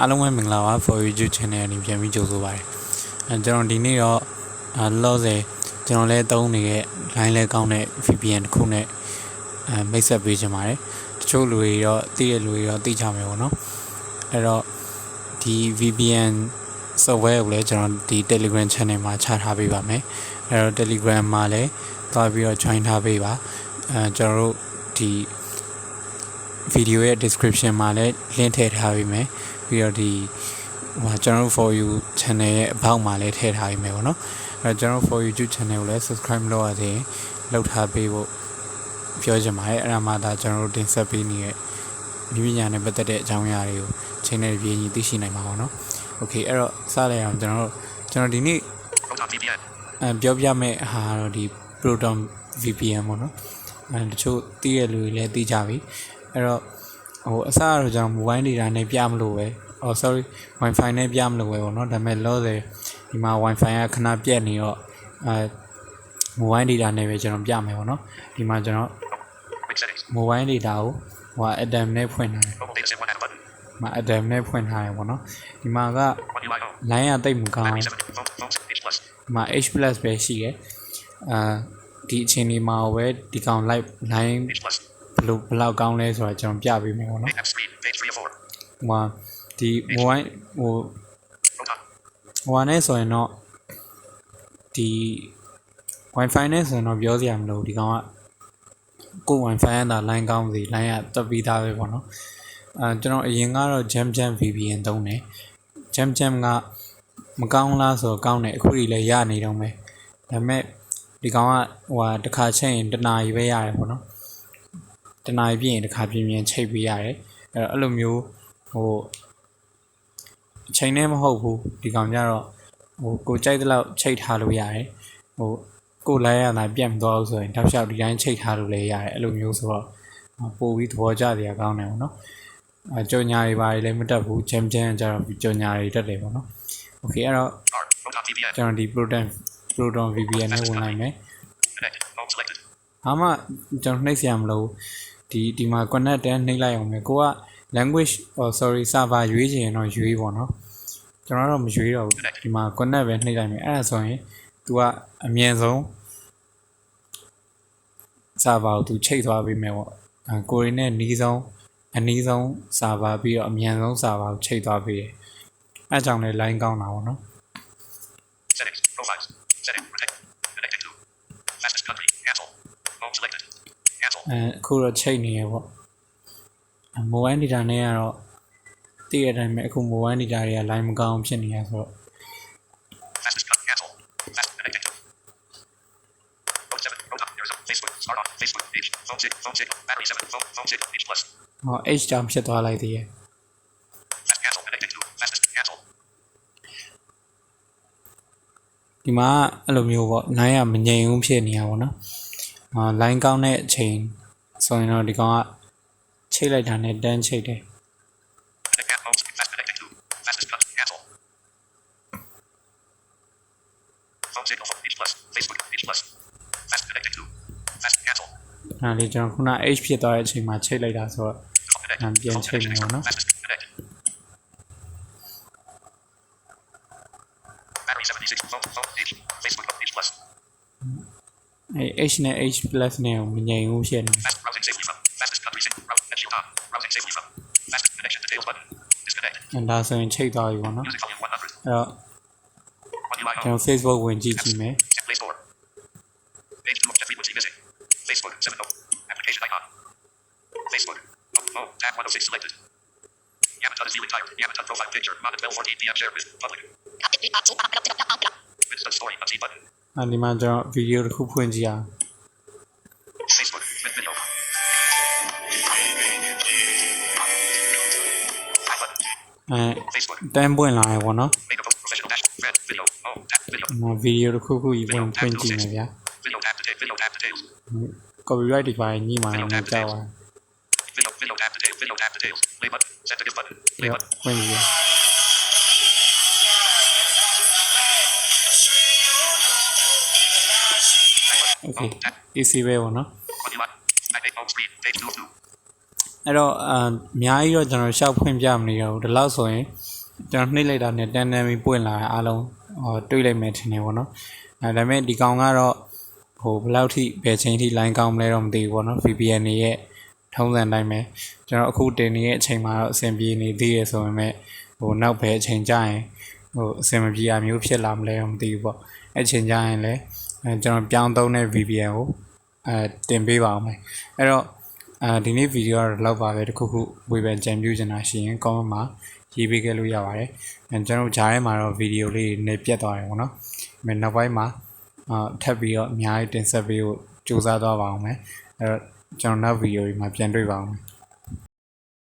အားလုံးပဲမင်္ဂလာပါ for YouTube channel အနေနဲ့ပြန်ပြီးကြိုဆိုပါရစေအဲကျွန်တော်ဒီနေ့တော့အဲလောဆယ်ကျွန်တော်လည်းသုံးနေတဲ့ line လဲကောင်းတဲ့ VPN တစ်ခုနဲ့အဲမိတ်ဆက်ပေးချင်ပါတယ်တချို့လူတွေတော့သိတဲ့လူတွေတော့သိကြမယ်ပေါ့နော်အဲ့တော့ဒီ VPN software ကိုလည်းကျွန်တော်ဒီ Telegram channel မှာချထားပေးပါမယ်အဲ့တော့ Telegram မှာလည်းသွားပြီးတော့ join ထားပေးပါအဲကျွန်တော်တို့ဒီ video ရဲ့ description မှာလည်း link ထည့်ထားပေးမယ်ပြီးတော့ဒီဟိုကျွန်တော်တို့ for you channel ရဲ့အပေါက်မှာလည်းထည့်ထားပေးမယ်ပေါ့နော်အဲတော့ကျွန်တော် for you YouTube channel ကိုလည်း subscribe လုပ်ရသေးရင်လုပ်ထားပေးဖို့ပြောချင်ပါတယ်အဲ့ဒါမှဒါကျွန်တော်တို့တင်ဆက်ပေးနေတဲ့ဒီပညာနဲ့ပတ်သက်တဲ့အကြောင်းအရာတွေကိုချိန်နဲ့ပြည့်ညီသိရှိနိုင်မှာပေါ့နော် okay အဲ့တော့စလိုက်အောင်ကျွန်တော်တို့ကျွန်တော်ဒီနေ့ Proton VPN. အဲပြောပြမယ့်ဟာကတော့ဒီ Proton VPN ပေါ့နော်အဲတချို့သိတဲ့လူတွေလည်းသိကြပြီ အဲ့တော့ဟိုအစကတော့ကျွန်တော် mobile data နဲ့ပြမလို့ပဲအော် sorry wifi နဲ့ပြမလို့ပဲပေါ့နော်ဒါပေမဲ့လောဆယ်ဒီမှာ wifi ကခဏပြတ်နေတော့အဲ mobile data နဲ့ပဲကျွန်တော်ပြမယ်ပေါ့နော်ဒီမှာကျွန်တော် Quick settings. mobile data ကိုဟို Adam နဲ့ဖွင့်ထားတယ် Mobile data sim one add button. မှာ Adam နဲ့ဖွင့်ထားတယ်ပေါ့နော်ဒီမှာက One UI home. line ကတိတ်မကောင်း Battery seven. Phone phone H plus. ဒီမှာ H+ ပဲရှိတယ်အာဒီအချိန်ဒီမှာပဲဒီကောင် live line H plus. ဘယ်လိုဘယ်လောက်ကောင်းလဲဆိုတာကျွန်တော်ပြပေးမယ်ပေါ့နော် App speed. Page three of four. ဟိုမှာဒီ mobile ဟို Proton. ဟိုဟာနဲ့ဆိုရင်တော့ဒီ wifi နဲ့ဆိုရင်တော့ပြောစရာမလိုဘူးဒီကောင်ကကိုယ် wifi ကသာ line ကောင်းစီ line ကတက်ပြီးသားပဲပေါ့နော်အဲကျွန်တော်အရင်ကတော့ jam jam VPN သုံးတယ် jam jam ကမကောင်းလားဆိုတော့ကောင်းတယ်အခုဒီလည်းရနေတော့မယ်ဒါပေမဲ့ဒီကောင်ကဟိုဟာတစ်ခါချိန်ရင်တစ်နာရီပဲရတယ်ပေါ့နော် တစ်နာရီပြည့်ရင်တစ်ခါပြင်းပြင်းချိန်ပေးရတယ်အဲ့တော့အဲ့လိုမျိုးဟိုအချိန်နဲ့မဟုတ်ဘူးဒီကောင်ကြတော့ဟိုကိုကြိုက်တဲ့လောက်ချိန်ထားလို့ရတယ်ဟိုကိုလိုက်ရတာပြတ်မသွားဘူးဆိုရင်တောက်လျှောက်ဒီတိုင်းချိန်ထားလို့လည်းရတယ်အဲ့လိုမျိုးဆိုတော့ပို့ပြီးသဘောကျစရာကောင်းတယ်ပေါ့နော်အကြောညာတွေပါလည်းမတက်ဘူးဂျမ်ဂျမ်ကြတော့ကြောညာတွေတက်တယ်ပေါ့နော်โอเคအဲ့တော့ R. Proton VPN. ကျွန်တော်ဒီ Proton Proton VPN နဲ့ဝင်လိုက်မယ် Connected. Home selected. ဘာမှကျွန်တော်နှိပ်စရာမလိုဘူး ဒီဒီမှာ connect တဲ့နှိပ်လိုက်အောင်ပဲကိုက language or sorry server ရွေးချင်ရင်တော့ရွေးပေါ့နော်ကျွန်တော်တော့မရွေးတော့ဘူးဒီမှာ connect ပဲနှိပ်လိုက်မယ်အဲ့ဒါဆိုရင် तू ကအမြင်ဆုံး server ကို तू ချိတ်သွားပေးမယ်ပေါ့အဲကိုရင်းနဲ့နီးဆုံးအနီးဆုံး server ပြီးတော့အမြန်ဆုံး server ကိုချိတ်သွားပေးတယ်အဲကြောင့်လည်း line ကောင်းတာပေါ့နော် အဲအခုတော့ချိန်နေရပေါ့အဲ mobile data နဲ့ကတော့တည့်ရတဲ့အတိုင်းပဲအခု mobile data တွေက line မကောင်းဖြစ်နေရဆိုတော့ Fastest cut. Cancel. Fast. Connected to. Phone seven. Proton. There is a Facebook. Start on. Facebook. Page. Phone signal. Phone signal. Battery seven. Phone phone signal. H plus. ဟော H ကြောင့်ဖြစ်သွားလိုက်သေးရဲ့ Fast cancel. Connected to. Fastest. Cancel. ဒီမှာအဲ့လိုမျိုးပေါ့ line ကမငြိမ်ဘူးဖြစ်နေရပါတော့ အာ line ကောင်းတဲ့အချိန်ဆိုရင်တော့ဒီကောင်ကချိတ်လိုက်တာနဲ့တန်းချိတ်တယ် Connect app homes. Fast connected to. Fastest cut. Cancel. Phone signal. Phone H plus. Facebook. H plus. Fast connected to. Fast cancel. အဲ့ဒါလေးကျွန်တော်ခုန H ဖြစ်သွားတဲ့အချိန်မှာချိတ်လိုက်တာဆိုတော့ Phone connected. I'm being Phone connection taken extra. on, no? Fastest connected. Battery 76. Phone. Phone H. Facebook. H plus. အဲ H နဲ့ H+ နဲ့ကိုမငြိမ်ဘူးဖြစ်နေတယ် Fast browsing safely from. Fastest country sync. Route. Net shield on. Browsing safely from. Fast connection details button. Disconnect. အဲ့ဒါဆိုရင်ချိတ်သွားပြီပေါ့နော် Music volume 100. အဲ့တော့ One UI ကျွန် home. တော် Facebook ဝင်ကြည့်ကြည့်မယ် Play Store. Page 2 of frequency missing. Facebook. 7 oh. Application icon. Facebook. Home. Home. Tab 106 selected. Yamaton is viewing tired. Yamaton profile picture. Mod at 1214 PM share with public. Winston story. Unseen button. အဲ့ဒီမှာကျွန်တော်ဗီဒီယိုတစ်ခုဖွင့်ကြည့်အောင် Facebook. With video. Back button. အဲ Facebook. တန်းပွင့်လာရပေါ့နော် Make a post. Professional dash. Red. Video. Home. Tab. Video. ဒီမှာဗီဒီယိုတစ်ခုခုကြီးဖွင့်ဖွင့်ကြည့်မယ်ဗျာ Video tab detail. Video tab details. copyright တွေပါညှိမှာတော့မကြောက်ပါ Video. Video tab detail. Video tab details. Play button. Set the gift button. ဘူး Play ဒီ button. Okay. Home. Tab. easy ပဲပေါ့နော် One UI. Back page home screen. Page 2 of 2. အဲ့တော့အအများကြီးတော့ကျွန်တော်ရှောက်ဖွင့်ပြမနေတော့ဘူးဒီလောက်ဆိုရင်ကျွန်တော်နှိမ့်လိုက်တာနဲ့တန်းတန်းပြီးပွင့်လာတာအားလုံးဟောတွေးလိုက်မယ်ထင်တယ်ပေါ့နော်အဲဒါပေမဲ့ဒီကောင်ကတော့ဟိုဘယ်လောက်ထိဘယ်ချိန်ထိ line ကောင်းမလဲတော့မသိဘူးပေါ့နော် VPN တွေရဲ့ထုံးစံတိုင်းပဲကျွန်တော်အခုတင်နေတဲ့အချိန်မှာတော့အဆင်ပြေနေသေးရဆိုပေမဲ့ဟိုနောက်ပဲအချိန်ကြာရင်ဟိုအဆင်မပြေအမျိုးဖြစ်လာမလဲတော့မသိဘူးပေါ့အဲ့ချိန်ကြာရင်လည်း အဲကျွန်တော်ပြောင်းသုံးတဲ့ VPN ကိုအဲတင်ပေးပါအောင်မယ်အဲ့တော့အဲဒီနေ့ဗီဒီယိုကတော့လောက်ပါပဲတခုခုဝေဖန်ကြံပြူချင်တာရှိရင် comment မှာရေးပေးခဲ့လို့ရပါတယ်အဲကျွန်တော်တို့ဂျားထဲမှာတော့ဗီဒီယိုလေးနေပြတ်သွားတယ်ပေါ့နော်ဒါပေမဲ့နောက်ပိုင်းမှာအာထပ်ပြီးတော့အများကြီးတင်ဆက်ပေးဖို့ကြိုးစားသွားပါအောင်မယ်အဲတော့ကျွန်တော်နောက်ဗီဒီယိုတွေမှာပြန်တွေ့ပါအောင်မယ်